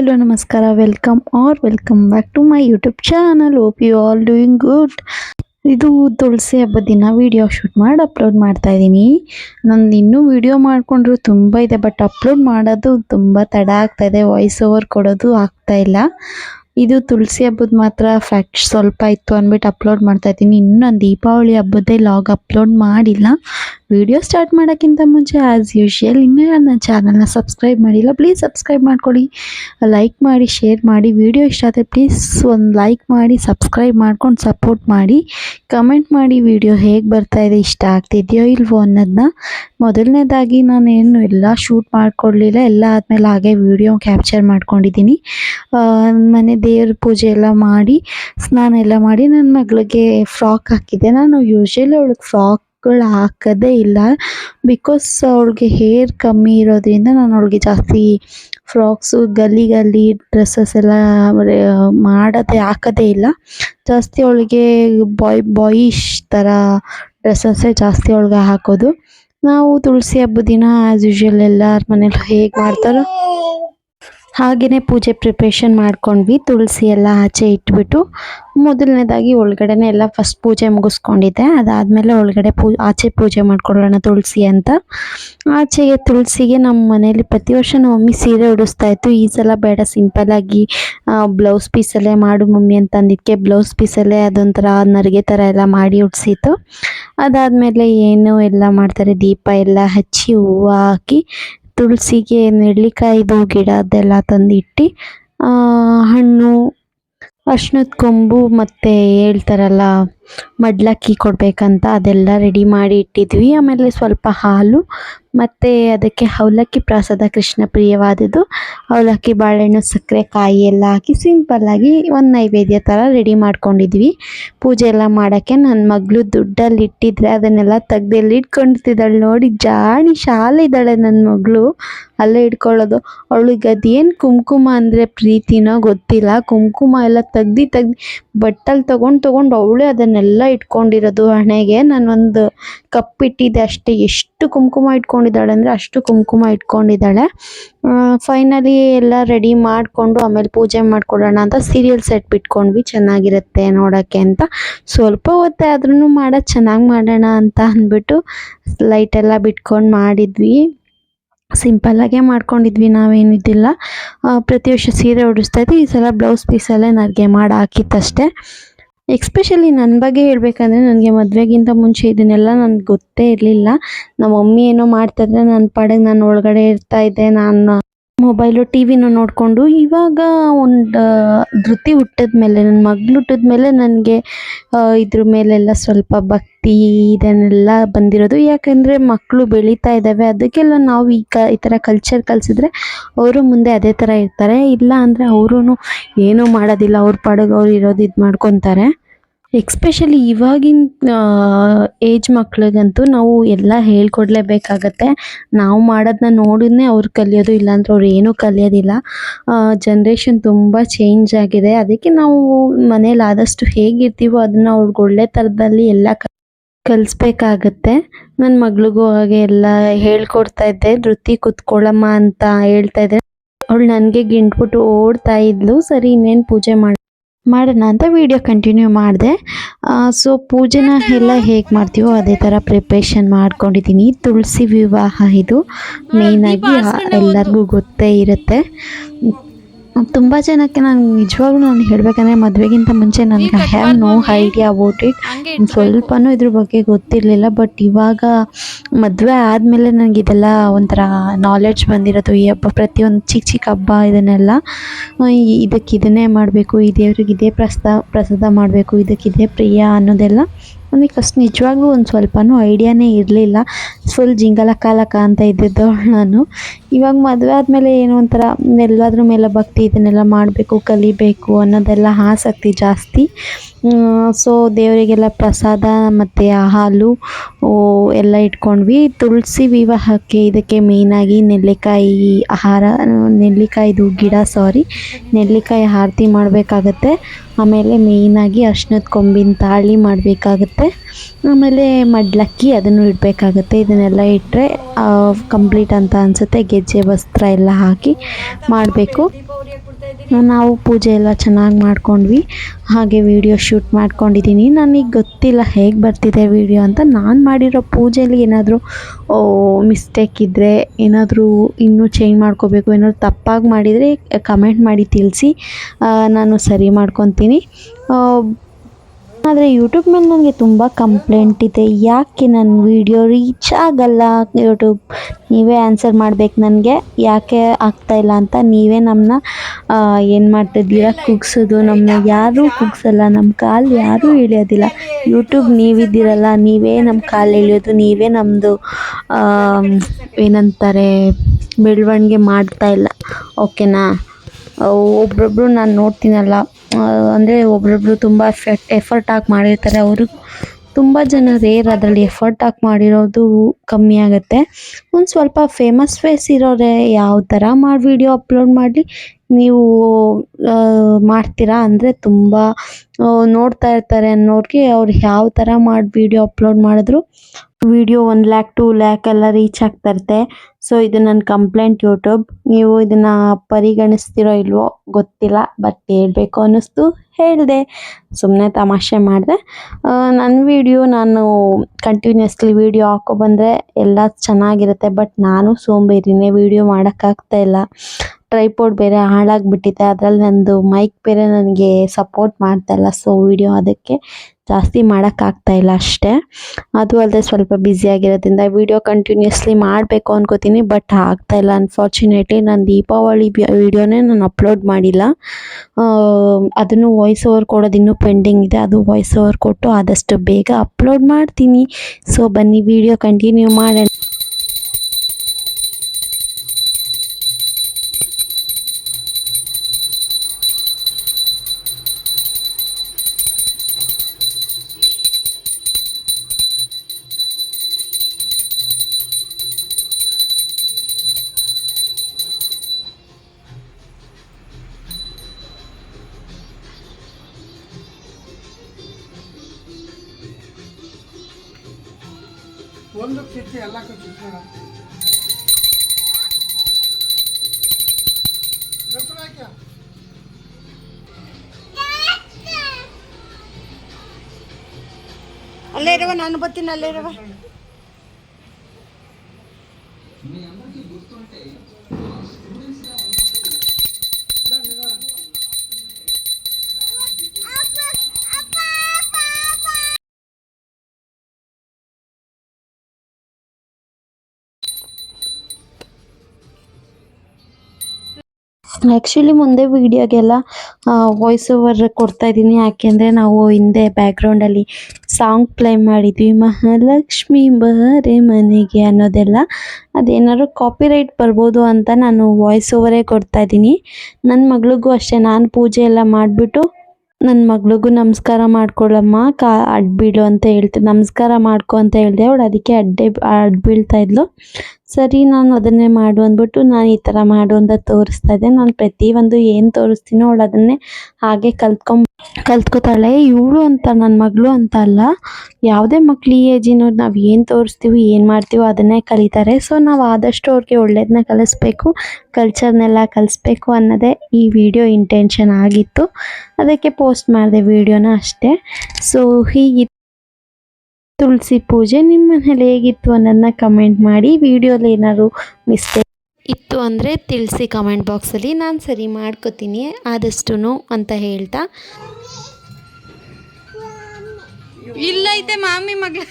ಎಲ್ಲೋ ನಮಸ್ಕಾರ. Welcome are welcome back to my YouTube channel hope you all doing good ಇದು ತುಳಸಿ ಹಬ್ಬದ ದಿನ video shoot ಮಾಡಿ ಅಪ್ಲೋಡ್ ಮಾಡ್ತಾ ಇದ್ದೀನಿ ನಂದು ಇನ್ನೂ ವಿಡಿಯೋ ಮಾಡಿಕೊಂಡ್ರು ತುಂಬ ಇದೆ ಬಟ್ ಅಪ್ಲೋಡ್ ಮಾಡೋದು ತುಂಬ ತಡ ಆಗ್ತಾ ಇದೆ. ವಾಯ್ಸ್ ಓವರ್ ಕೊಡೋದು ಆಗ್ತಾ ಇಲ್ಲ. ಇದು ತುಳಸಿ ಹಬ್ಬದ ಮಾತ್ರ ಫ್ಯಾಕ್ಟ್ ಸ್ವಲ್ಪ ಇತ್ತು ಅಂದ್ಬಿಟ್ಟು ಅಪ್ಲೋಡ್ ಮಾಡ್ತಾ ಇದ್ದೀನಿ. ಇನ್ನೊಂದು ದೀಪಾವಳಿ ಹಬ್ಬದೇ ಲಾಗ್ ಅಪ್ಲೋಡ್ ಮಾಡಿಲ್ಲ. ವಿಡಿಯೋ ಸ್ಟಾರ್ಟ್ ಮಾಡೋಕ್ಕಿಂತ ಮುಂಚೆ ಆ್ಯಸ್ ಯೂಶ್ವಲ್ ಇನ್ನೂ ನನ್ನ ಚಾನಲ್ನ ಸಬ್ಸ್ಕ್ರೈಬ್ ಮಾಡಿಲ್ಲ ಪ್ಲೀಸ್ ಸಬ್ಸ್ಕ್ರೈಬ್ ಮಾಡ್ಕೊಳ್ಳಿ. ಲೈಕ್ ಮಾಡಿ ಶೇರ್ ಮಾಡಿ. ವಿಡಿಯೋ ಇಷ್ಟ ಆದರೆ ಪ್ಲೀಸ್ ಒಂದು ಲೈಕ್ ಮಾಡಿ ಸಬ್ಸ್ಕ್ರೈಬ್ ಮಾಡ್ಕೊಂಡು ಸಪೋರ್ಟ್ ಮಾಡಿ. ಕಮೆಂಟ್ ಮಾಡಿ ವಿಡಿಯೋ ಹೇಗೆ ಬರ್ತಾ ಇದೆ, ಇಷ್ಟ ಆಗ್ತಿದೆಯೋ ಇಲ್ವೋ ಅನ್ನೋದನ್ನ ಮೊದಲನೇದಾಗಿ ನಾನೇನು ಎಲ್ಲ ಶೂಟ್ ಮಾಡ್ಕೊಳ್ಳಲಿಲ್ಲ ಎಲ್ಲ ಆದಮೇಲೆ ಹಾಗೆ ವಿಡಿಯೋ ಕ್ಯಾಪ್ಚರ್ ಮಾಡ್ಕೊಂಡಿದ್ದೀನಿ. ಮನೆ ದೇವ್ರ ಪೂಜೆ ಎಲ್ಲ ಮಾಡಿ, ಸ್ನಾನ ಎಲ್ಲ ಮಾಡಿ ನನ್ನ ಮಗಳಿಗೆ ಫ್ರಾಕ್ ಹಾಕಿದ್ದೆ. ನಾನು ಯೂಶಲಿ ಅವಳಿಗೆ ಫ್ರಾಕ್ಗಳು ಹಾಕೋದೇ ಇಲ್ಲ. ಬಿಕಾಸ್ ಅವಳಿಗೆ ಹೇರ್ ಕಮ್ಮಿ ಇರೋದ್ರಿಂದ ನಾನು ಅವಳಿಗೆ ಜಾಸ್ತಿ ಫ್ರಾಕ್ಸು ಗಲ್ಲಿ ಗಲ್ಲಿ ಡ್ರೆಸ್ಸಸ್ ಎಲ್ಲ ಮಾಡೋದೇ, ಹಾಕೋದೇ ಇಲ್ಲ. ಜಾಸ್ತಿ ಅವಳಿಗೆ ಬಾಯ್ ಬಾಯಿಶ್ ಥರ ಡ್ರೆಸ್ಸಸ್ಸೇ ಜಾಸ್ತಿ ಅವಳಿಗೆ ಹಾಕೋದು. ನಾವು ತುಳಸಿ ಹಬ್ಬದ ದಿನ ಆ್ಯಸ್ ಯೂಶುವಲ್ ಎಲ್ಲರ ಮನೇಲಿ ಹೇಗೆ ಮಾಡ್ತಾರೋ ಹಾಗೆಯೇ ಪೂಜೆ ಪ್ರಿಪ್ರೇಷನ್ ಮಾಡ್ಕೊಂಡ್ವಿ. ತುಳಸಿ ಎಲ್ಲ ಆಚೆ ಇಟ್ಬಿಟ್ಟು ಮೊದಲನೇದಾಗಿ ಒಳಗಡೆನೆ ಎಲ್ಲ ಫಸ್ಟ್ ಪೂಜೆ ಮುಗಿಸ್ಕೊಂಡಿದ್ದೆ. ಅದಾದಮೇಲೆ ಒಳಗಡೆ ಪೂ, ಆಚೆ ಪೂಜೆ ಮಾಡ್ಕೊಳ್ಳೋಣ ತುಳಸಿ ಅಂತ. ಆಚೆಗೆ ತುಳಸಿಗೆ ನಮ್ಮ ಮನೇಲಿ ಪ್ರತಿ ವರ್ಷ ನಮ್ಮ ಮಮ್ಮಿ ಸೀರೆ ಉಡಿಸ್ತಾ ಇತ್ತು. ಈ ಸಲ ಬೇಡ ಸಿಂಪಲ್ಲಾಗಿ ಬ್ಲೌಸ್ ಪೀಸಲ್ಲೇ ಮಾಡು ಮಮ್ಮಿ ಅಂತ ಅಂದಿದ್ದಕ್ಕೆ ಬ್ಲೌಸ್ ಪೀಸಲ್ಲೇ ಅದೊಂಥರ ನರಿಗೆ ಥರ ಎಲ್ಲ ಮಾಡಿ ಉಡಿಸಿತ್ತು. ಅದಾದಮೇಲೆ ಏನು ಎಲ್ಲ ಮಾಡ್ತಾರೆ, ದೀಪ ಎಲ್ಲ ಹಚ್ಚಿ ಹೂವು ಹಾಕಿ ತುಳಸಿಗೆ ನೆಲ್ಲಿಕಾಯಿದು ಗಿಡ ಅದೆಲ್ಲ ತಂದಿಟ್ಟು ಹಣ್ಣು ಅರ್ಶ್ನದ ಕೊಂಬು ಮತ್ತು ಹೇಳ್ತಾರಲ್ಲ ಮಡ್ಲಕ್ಕಿ ಕೊಡಬೇಕಂತ ಅದೆಲ್ಲ ರೆಡಿ ಮಾಡಿ ಇಟ್ಟಿದ್ವಿ. ಆಮೇಲೆ ಸ್ವಲ್ಪ ಹಾಲು ಮತ್ತು ಅದಕ್ಕೆ ಅವಲಕ್ಕಿ ಪ್ರಸಾದ ಕೃಷ್ಣ ಪ್ರಿಯವಾದದ್ದು. ಅವಲಕ್ಕಿ ಬಾಳೆಹಣ್ಣು, ಸಕ್ಕರೆ, ಕಾಯಿ ಎಲ್ಲ ಹಾಕಿ ಸಿಂಪಲ್ಲಾಗಿ ಒಂದು ನೈವೇದ್ಯ ಥರ ರೆಡಿ ಮಾಡ್ಕೊಂಡಿದ್ವಿ. ಪೂಜೆ ಎಲ್ಲ ಮಾಡೋಕ್ಕೆ ನನ್ನ ಮಗಳು ದುಡ್ಡಲ್ಲಿ ಇಟ್ಟಿದ್ರೆ ಅದನ್ನೆಲ್ಲ ತೆಗ್ದಲ್ಲಿ ಇಟ್ಕೊಂಡಿದ್ದಾಳೆ ನೋಡಿ. ಜಾಣಿ ಶಾಲೆ ಇದ್ದಾಳೆ ನನ್ನ ಮಗಳು. ಅಲ್ಲೇ ಇಟ್ಕೊಳ್ಳೋದು. ಅವಳಿಗೆ ಅದೇನು ಕುಂಕುಮ ಅಂದರೆ ಪ್ರೀತಿನೋ ಗೊತ್ತಿಲ್ಲ. ಕುಂಕುಮ ಎಲ್ಲ ತೆಗ್ದು ತೆಗ್ದು ಬಟ್ಟಲ್ಲಿ ತೊಗೊಂಡು ತೊಗೊಂಡು ಅವಳೇ ಅದನ್ನೆಲ್ಲ ಇಟ್ಕೊಂಡಿರೋದು ಹಣೆಗೆ. ನಾನೊಂದು ಕಪ್ ಇಟ್ಟಿದ್ದೆ ಅಷ್ಟೇ. ಎಷ್ಟು ಕುಂಕುಮ ಇಟ್ಕೊಂಡಿದ್ದಾಳೆ ಅಂದರೆ ಅಷ್ಟು ಕುಂಕುಮ ಇಟ್ಕೊಂಡಿದ್ದಾಳೆ. ಫೈನಲಿ ಎಲ್ಲ ರೆಡಿ ಮಾಡಿಕೊಂಡು ಆಮೇಲೆ ಪೂಜೆ ಮಾಡಿಕೊಡೋಣ ಅಂತ ಸೀರಿಯಲ್ ಸೆಟ್ ಬಿಟ್ಕೊಂಡ್ವಿ. ಚೆನ್ನಾಗಿರುತ್ತೆ ನೋಡೋಕ್ಕೆ ಅಂತ. ಸ್ವಲ್ಪ ಹೊತ್ತೆ ಆದ್ರೂ ಮಾಡೋದು ಚೆನ್ನಾಗಿ ಮಾಡೋಣ ಅಂತ ಅಂದ್ಬಿಟ್ಟು ಲೈಟೆಲ್ಲ ಬಿಟ್ಕೊಂಡು ಮಾಡಿದ್ವಿ. ಸಿಂಪಲ್ಲಾಗೇ ಮಾಡ್ಕೊಂಡಿದ್ವಿ ನಾವೇನಿದ್ದಿಲ್ಲ ಪ್ರತಿ ವರ್ಷ ಸೀರೆ ಉಡಿಸ್ತಾ ಇದ್ವಿ. ಈ ಸಲ ಬ್ಲೌಸ್ ಪೀಸಲ್ಲೇ ನನಗೆ ಮಾಡಿ ಹಾಕಿತ್ತಷ್ಟೇ ಎಕ್ಸ್ಪೆಷಲಿ ನನ್ನ ಬಗ್ಗೆ ಹೇಳಬೇಕಂದ್ರೆ ನನಗೆ ಮದುವೆಗಿಂತ ಮುಂಚೆ ಇದನ್ನೆಲ್ಲ ನನಗೆ ಗೊತ್ತೇ ಇರಲಿಲ್ಲ. ನಮ್ಮ ಮಮ್ಮಿ ಏನೋ ಮಾಡ್ತಾಯಿದ್ರೆ ನನ್ನ ಪಾಡಿಗೆ ನಾನು ಒಳಗಡೆ ಇರ್ತಾ ಇದ್ದೆ. ನಾನು ಮೊಬೈಲು ಟಿ ವಿನ ನೋಡಿಕೊಂಡು ಇವಾಗ ಒಂದು ಧೃತಿ ಹುಟ್ಟಿದ ಮೇಲೆ ನನ್ನ ಮಗಳು ಹುಟ್ಟಿದ ಮೇಲೆ ನನಗೆ ಇದ್ರ ಮೇಲೆಲ್ಲ ಸ್ವಲ್ಪ ಭಕ್ತಿ ಇದನ್ನೆಲ್ಲ ಬಂದಿರೋದು. ಯಾಕಂದರೆ ಮಕ್ಕಳು ಬೆಳೀತಾ ಇದ್ದಾವೆ. ಅದಕ್ಕೆಲ್ಲ ನಾವು ಈ ಕ, ಈ ಥರ ಕಲ್ಚರ್ ಕಲಿಸಿದ್ರೆ ಅವರು ಮುಂದೆ ಅದೇ ಥರ ಇರ್ತಾರೆ. ಇಲ್ಲ ಅಂದರೆ ಅವರೂ ಏನೂ ಮಾಡೋದಿಲ್ಲ. ಅವ್ರ ಪಾಡಿಗೆ ಅವ್ರು ಇರೋದು ಇದು ಮಾಡ್ಕೊತಾರೆ. ಎಕ್ಸ್ಪೆಷಲಿ ಇವಾಗಿನ ಏಜ್ ಮಕ್ಳಿಗಂತೂ ನಾವು ಎಲ್ಲ ಹೇಳ್ಕೊಡ್ಲೇಬೇಕಾಗತ್ತೆ. ನಾವು ಮಾಡೋದನ್ನ ನೋಡಿನೇ ಅವ್ರು ಕಲಿಯೋದು ಇಲ್ಲಾಂದ್ರೆ ಅವ್ರು ಏನೂ ಕಲಿಯೋದಿಲ್ಲ. ಜನ್ರೇಷನ್ ತುಂಬ ಚೇಂಜ್ ಆಗಿದೆ. ಅದಕ್ಕೆ ನಾವು ಮನೇಲಿ ಆದಷ್ಟು ಹೇಗಿರ್ತೀವೋ ಅದನ್ನ ಅವ್ರಿಗೆ ಒಳ್ಳೆ ಥರದಲ್ಲಿ ಎಲ್ಲ ಕಲಿಸ್ಬೇಕಾಗತ್ತೆ. ನನ್ನ ಮಗಳಿಗೂ ಹಾಗೆ ಎಲ್ಲ ಹೇಳ್ಕೊಡ್ತಾ ಇದ್ದೆ. ನೃತ್ಯ ಕುತ್ಕೊಳ್ಳಮ್ಮ ಅಂತ ಹೇಳ್ತಾ ಇದ್ದೆ. ಅವಳು ನನಗೆ ಗಿಂಟ್ಬಿಟ್ಟು ಓಡ್ತಾ ಇದ್ಲು. ಸರಿ ಇನ್ನೇನು ಪೂಜೆ ಮಾಡಿ ಮಾಡೋಣ ಅಂತ ವಿಡಿಯೋ ಕಂಟಿನ್ಯೂ ಮಾಡಿದೆ. ಸೊ ಪೂಜೆನ ಎಲ್ಲ ಹೇಗೆ ಮಾಡ್ತೀವೋ ಅದೇ ಥರ ಪ್ರಿಪ್ರೇಷನ್ ಮಾಡ್ಕೊಂಡಿದ್ದೀನಿ. ತುಳಸಿ ವಿವಾಹ ಇದು. ಮೇಯ್ನಾಗಿ ಎಲ್ಲರಿಗೂ ಗೊತ್ತೇ ಇರುತ್ತೆ. ತುಂಬ ಜನಕ್ಕೆ ನಾನು ನಿಜವಾಗ್ಲೂ ನಾನು ಹೇಳಬೇಕಂದ್ರೆ ಮದುವೆಗಿಂತ ಮುಂಚೆ ನನಗೆ I have no idea about it ಸ್ವಲ್ಪನೂ ಇದ್ರ ಬಗ್ಗೆ ಗೊತ್ತಿರಲಿಲ್ಲ ಬಟ್ ಇವಾಗ ಮದುವೆ ಆದಮೇಲೆ ನನಗೆ ಇದೆಲ್ಲ ಒಂಥರ ನಾಲೆಡ್ಜ್ ಬಂದಿರೋದು. ಈ ಹಬ್ಬ ಪ್ರತಿಯೊಂದು ಚಿಕ್ಕ ಚಿಕ್ಕ ಹಬ್ಬ ಇದನ್ನೆಲ್ಲ ಇದಕ್ಕೆ ಇದನ್ನೇ ಮಾಡಬೇಕು ಈ ದೇವ್ರಿಗೆ ಇದೇ ಪ್ರಸ್ತ ಪ್ರಸಾದ ಮಾಡಬೇಕು ಇದಕ್ಕೆ ಇದೇ ಪ್ರಿಯ ಅನ್ನೋದೆಲ್ಲ ನನಗೆ ಫಸ್ಟ್ ನಿಜವಾಗ್ಲೂ ಒಂದು ಸ್ವಲ್ಪನೂ ಐಡಿಯಾನೇ ಇರಲಿಲ್ಲ. ಫುಲ್ ಜಿಂಗಲ ಕಾಲಕ ಅಂತ ಇದ್ದಿದ್ದವಳು ನಾನು. ಇವಾಗ ಮದುವೆ ಆದಮೇಲೆ ಏನೋ ಒಂಥರ ಎಲ್ಲದ್ರ ಮೇಲೆ ಭಕ್ತಿ ಇದನ್ನೆಲ್ಲ ಮಾಡಬೇಕು, ಕಲಿಬೇಕು ಅನ್ನೋದೆಲ್ಲ ಆಸಕ್ತಿ ಜಾಸ್ತಿ. ಸೊ ದೇವರಿಗೆಲ್ಲ ಪ್ರಸಾದ ಮತ್ತು ಹಾಲು ಎಲ್ಲ ಇಟ್ಕೊಂಡ್ವಿ. ತುಳಸಿ ವಿವಾಹಕ್ಕೆ ಇದಕ್ಕೆ ಮೇಯ್ನಾಗಿ ನೆಲ್ಲಿಕಾಯಿ ಆಹಾರ, ನೆಲ್ಲಿಕಾಯಿದು ಗಿಡ ಸಾರಿ ನೆಲ್ಲಿಕಾಯಿ ಆರತಿ ಮಾಡಬೇಕಾಗತ್ತೆ. ಆಮೇಲೆ ಮೇಯ್ನಾಗಿ ಅರ್ಶಿನದ ಕೊಂಬಿನ ತಾಳಿ ಮಾಡಬೇಕಾಗತ್ತೆ. ಆಮೇಲೆ ಮಡ್ಲಕ್ಕಿ ಅದನ್ನು ಇಡಬೇಕಾಗತ್ತೆ. ಇದನ್ನೆಲ್ಲ ಇಟ್ಟರೆ ಕಂಪ್ಲೀಟ್ ಅಂತ ಅನಿಸುತ್ತೆ. ಗೆಜ್ಜೆ, ವಸ್ತ್ರ ಎಲ್ಲ ಹಾಕಿ ಮಾಡಬೇಕು. ನಾವು ಪೂಜೆ ಎಲ್ಲ ಚೆನ್ನಾಗಿ ಮಾಡ್ಕೊಂಡ್ವಿ. ಹಾಗೆ ವಿಡಿಯೋ ಶೂಟ್ ಮಾಡ್ಕೊಂಡಿದ್ದೀನಿ. ನನಗೆ ಗೊತ್ತಿಲ್ಲ ಹೇಗೆ ಬರ್ತಿದೆ ವಿಡಿಯೋ ಅಂತ. ನಾನು ಮಾಡಿರೋ ಪೂಜೆಯಲ್ಲಿ ಏನಾದರೂ ಮಿಸ್ಟೇಕ್ ಇದ್ದರೆ ಏನಾದರೂ ಇನ್ನೂ ಚೇಂಜ್ ಮಾಡ್ಕೋಬೇಕು, ಏನಾದರೂ ತಪ್ಪಾಗಿ ಮಾಡಿದರೆ ಕಮೆಂಟ್ ಮಾಡಿ ತಿಳಿಸಿ. ನಾನು ಸರಿ ಮಾಡ್ಕೊತೀನಿ. ಆದರೆ ಯೂಟ್ಯೂಬ್ ಮೇಲೆ ನನಗೆ ತುಂಬ ಕಂಪ್ಲೇಂಟ್ ಇದೆ. ಯಾಕೆ ನನ್ನ ವಿಡಿಯೋ ರೀಚ್ ಆಗಲ್ಲ ಯೂಟ್ಯೂಬ್ ನೀವೇ ಆನ್ಸರ್ ಮಾಡ್ಬೇಕು ನನಗೆ. ಯಾಕೆ ಆಗ್ತಾಯಿಲ್ಲ ಅಂತ ನೀವೇ ನಮ್ಮನ್ನ ಏನು ಮಾಡ್ತಿದ್ದೀರಾ? ಕುಗ್ಸೋದು. ನಮ್ಮನ್ನ ಯಾರೂ ಕುಗ್ಸಲ್ಲ. ನಮ್ಮ ಕಾಲು ಯಾರೂ ಇಳಿಯೋದಿಲ್ಲ. ಯೂಟ್ಯೂಬ್ ನೀವಿದ್ದೀರಲ್ಲ, ನೀವೇ ನಮ್ಮ ಕಾಲು ಎಳೆಯೋದು ನೀವೇ ನಮ್ಮದು ಏನಂತಾರೆ, ಬೆಳವಣಿಗೆ ಮಾಡ್ತಾ ಇಲ್ಲ. ಓಕೆನಾ ಒಬ್ರೊಬ್ರು ನಾನು ನೋಡ್ತೀನಲ್ಲ. ಅಂದರೆ ಒಬ್ರೊಬ್ರು ತುಂಬ ಎಫೆಟ್ ಎಫರ್ಟ್ ಹಾಕಿ ಮಾಡಿರ್ತಾರೆ. ಅವರು ತುಂಬ ಜನ ರೇರ್ ಅದರಲ್ಲಿ ಎಫರ್ಟ್ ಹಾಕಿ ಮಾಡಿರೋದು ಕಮ್ಮಿ ಆಗುತ್ತೆ. ಒಂದು ಸ್ವಲ್ಪ ಫೇಮಸ್ ಫೇಸ್ ಇರೋರೆ ಯಾವ ಥರ ಮಾಡಿ ವಿಡಿಯೋ ಅಪ್ಲೋಡ್ ಮಾಡಲಿ. ನೀವು ಮಾಡ್ತೀರಾ ಅಂದರೆ ತುಂಬ ನೋಡ್ತಾ ಇರ್ತಾರೆ ಅನ್ನೋರಿಗೆ ಅವ್ರು ಯಾವ ಥರ ಮಾಡಿ ವಿಡಿಯೋ ಅಪ್ಲೋಡ್ ಮಾಡಿದ್ರು video one lakh two lakh ಎಲ್ಲ ರೀಚ್ ಆಗ್ತಾ ಇರುತ್ತೆ. ಸೊ ಇದು ನನ್ನ ಕಂಪ್ಲೇಂಟ್ ಯೂಟ್ಯೂಬ್ ನೀವು ಇದನ್ನು ಪರಿಗಣಿಸ್ತಿರೋ ಇಲ್ವೋ ಗೊತ್ತಿಲ್ಲ ಬಟ್ ಹೇಳಬೇಕು ಅನ್ನಿಸ್ತು, ಹೇಳಿದೆ. ಸುಮ್ಮನೆ ತಮಾಷೆ ಮಾಡಿದೆ. ನನ್ನ ವಿಡಿಯೋ ನಾನು ಕಂಟಿನ್ಯೂಸ್ಲಿ ವಿಡಿಯೋ ಹಾಕೋ ಬಂದರೆ ಎಲ್ಲ ಚೆನ್ನಾಗಿರುತ್ತೆ ಬಟ್ ನಾನು ಸೋಂಬೇರಿನೇ ವಿಡಿಯೋ ಮಾಡೋಕ್ಕಾಗ್ತಾ ಇಲ್ಲ. ಟ್ರೈಪೋಡ್ ಬೇರೆ ಹಾಳಾಗಿಬಿಟ್ಟಿದೆ. ಅದರಲ್ಲಿ ನಂದು ಮೈಕ್ ಬೇರೆ ನನಗೆ ಸಪೋರ್ಟ್ ಮಾಡ್ತಾ ಇಲ್ಲ. ಸೊ ವಿಡಿಯೋ ಅದಕ್ಕೆ ಜಾಸ್ತಿ ಮಾಡೋಕ್ಕಾಗ್ತಾ ಇಲ್ಲ ಅಷ್ಟೇ. ಅದು ಅಲ್ಲದೆ ಸ್ವಲ್ಪ ಬ್ಯುಸಿಯಾಗಿರೋದ್ರಿಂದ ವಿಡಿಯೋ ಕಂಟಿನ್ಯೂಸ್ಲಿ ಮಾಡಬೇಕು ಅನ್ಕೋತೀನಿ ಬಟ್ ಆಗ್ತಾ ಇಲ್ಲ. ಅನ್ಫಾರ್ಚುನೇಟ್ಲಿ ನಾನು ದೀಪಾವಳಿ ವಿಡಿಯೋನೇ ನಾನು ಅಪ್ಲೋಡ್ ಮಾಡಿಲ್ಲ. ಅದನ್ನು ವಾಯ್ಸ್ ಓವರ್ ಕೊಡೋದು ಇನ್ನೂ ಪೆಂಡಿಂಗ್ ಇದೆ. ಅದು ವಾಯ್ಸ್ ಓವರ್ ಕೊಟ್ಟು ಆದಷ್ಟು ಬೇಗ ಅಪ್ಲೋಡ್ ಮಾಡ್ತೀನಿ. ಸೊ ಬನ್ನಿ ವಿಡಿಯೋ ಕಂಟಿನ್ಯೂ ಮಾಡೋಣ. ಒಂದು ಕಿಚ್ಚಿ ಎಲ್ಲ ಕಿಚ್ಚಿ ಅಲ್ಲೇ ಇರುವ ನಾನು ಬರ್ತೀನಿ ಅಲ್ಲೇ ಇರುವ ಆ್ಯಕ್ಚುಲಿ ಮುಂದೆ ವೀಡಿಯೋಗೆಲ್ಲ ವಾಯ್ಸ್ ಓವರ್ ಕೊಡ್ತಾ ಇದ್ದೀನಿ. ಯಾಕೆಂದರೆ ನಾವು ಹಿಂದೆ ಬ್ಯಾಕ್ಗ್ರೌಂಡಲ್ಲಿ ಸಾಂಗ್ ಪ್ಲೇ ಮಾಡಿದ್ವಿ. ಮಹಾಲಕ್ಷ್ಮಿ ಬರೆ ಮನೆಗೆ ಅನ್ನೋದೆಲ್ಲ. ಅದೇನಾದ್ರು ಕಾಪಿರೈಟ್ ಬರ್ಬೋದು ಅಂತ ನಾನು ವಾಯ್ಸ್ ಓವರೇ ಕೊಡ್ತಾ ಇದ್ದೀನಿ. ನನ್ನ ಮಗಳಿಗೂ ಅಷ್ಟೇ. ನಾನು ಪೂಜೆ ಎಲ್ಲ ಮಾಡಿಬಿಟ್ಟು ನನ್ನ ಮಗಳಿಗೂ ನಮಸ್ಕಾರ ಮಾಡ್ಕೊಳ್ಳಮ್ಮ. ಕಾ ಅಡ್ಬೀಳು ಅಂತ ಹೇಳ್ತೀನಿ ನಮಸ್ಕಾರ ಮಾಡ್ಕೊ ಅಂತ ಹೇಳಿದೆ. ಅವಳು ಅದಕ್ಕೆ ಅಡ್ಡೆ, ಅಡ್ಬೀಳ್ತಾ ಇದ್ಲು. ಸರಿ, ನಾನು ಅದನ್ನೇ ಮಾಡು ಅಂದ್ಬಿಟ್ಟು ನಾನು ಈ ಥರ ಮಾಡು ಅಂತ ತೋರಿಸ್ತಾ ಇದ್ದೆ. ನಾನು ಪ್ರತಿಯೊಂದು ಏನು ತೋರಿಸ್ತೀನೋ ಅವಳು ಅದನ್ನೇ ಹಾಗೆ ಕಲ್ತ್ಕೊಂಡ್ ಕಲ್ತ್ಕೊತಾಳೆ. ಇವಳು ಅಂತ ನನ್ನ ಮಗಳು ಅಂತ ಅಲ್ಲ, ಯಾವುದೇ ಮಕ್ಳು ಈ ಏಜಿನವ್ರು ನಾವು ಏನು ತೋರಿಸ್ತೀವಿ, ಏನು ಮಾಡ್ತೀವೋ ಅದನ್ನೇ ಕಲಿತಾರೆ. ಸೊ ನಾವು ಆದಷ್ಟು ಅವ್ರಿಗೆ ಒಳ್ಳೇದನ್ನ ಕಲಿಸ್ಬೇಕು ಕಲ್ಚರ್ನೆಲ್ಲ ಕಲಿಸ್ಬೇಕು ಅನ್ನೋದೇ ಈ ವಿಡಿಯೋ ಇಂಟೆನ್ಷನ್ ಆಗಿತ್ತು. ಅದಕ್ಕೆ ಪೋಸ್ಟ್ ಮಾಡಿದೆ ವಿಡಿಯೋನ ಅಷ್ಟೇ. ಸೊ ಹೀಗೆ ತುಳಸಿ ಪೂಜೆ ನಿಮ್ಮ ಮನೇಲಿ ಹೇಗಿತ್ತು ಅನ್ನೋದನ್ನ ಕಮೆಂಟ್ ಮಾಡಿ ವಿಡಿಯೋಲಿ ಏನಾದ್ರು ಮಿಸ್ಟೇಕ್ ಇತ್ತು ಅಂದರೆ ತಿಳಿಸಿ ಕಮೆಂಟ್ ಬಾಕ್ಸಲ್ಲಿ ನಾನು ಸರಿ ಮಾಡ್ಕೋತೀನಿ. ಆದಷ್ಟು ಅಂತ ಹೇಳ್ತಾ. ಇಲ್ಲೈತೆ ಮಾಮಿ ಮಗಳ.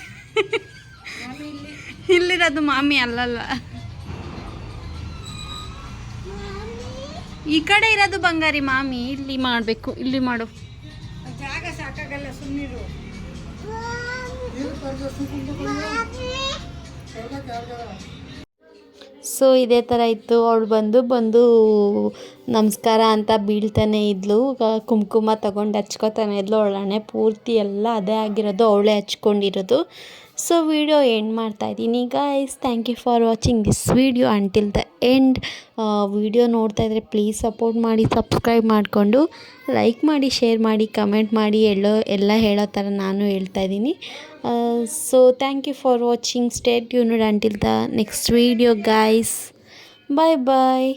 ಇಲ್ಲಿರೋದು ಮಾಮಿ ಅಲ್ಲಲ್ಲ. ಈ ಕಡೆ ಇರೋದು ಬಂಗಾರಿ ಮಾಮಿ. ಇಲ್ಲಿ ಮಾಡಬೇಕು. ಇಲ್ಲಿ ಮಾಡು. ಜಾಗ ಸಾಕಾಗಲ್ಲ ಸುಮ್ಮನಿರು ಸೊ, ಇದೇ ಥರ ಇತ್ತು. ಅವಳು ಬಂದು ಬಂದು ನಮಸ್ಕಾರ ಅಂತ ಬೀಳ್ತಾನೆ ಇದ್ಲು. ಕುಂಕುಮ ತಗೊಂಡು ಹಚ್ಕೋತಾನೆ ಇದ್ಲು. ಅವಳ ಹಣೆ ಪೂರ್ತಿ ಎಲ್ಲ ಅದೇ ಆಗಿರೋದು. ಅವಳೇ ಹಚ್ಕೊಂಡಿರೋದು. ಸೊ ವಿಡಿಯೋ ಎಂಡ್ ಮಾಡ್ತಾ ಇದ್ದೀನಿ. Guys thank you for watching this video until the end video ನೋಡ್ತಾ ಇದ್ದರೆ ಪ್ಲೀಸ್ ಸಪೋರ್ಟ್ ಮಾಡಿ ಸಬ್ಸ್ಕ್ರೈಬ್ ಮಾಡಿಕೊಂಡು ಲೈಕ್ ಮಾಡಿ ಶೇರ್ ಮಾಡಿ ಕಮೆಂಟ್ ಮಾಡಿ, ಎಲ್ಲೋ, ಎಲ್ಲ ಹೇಳೋ ಥರ ನಾನು ಹೇಳ್ತಾ ಇದ್ದೀನಿ. So thank you for watching stay tuned until the next video guys bye bye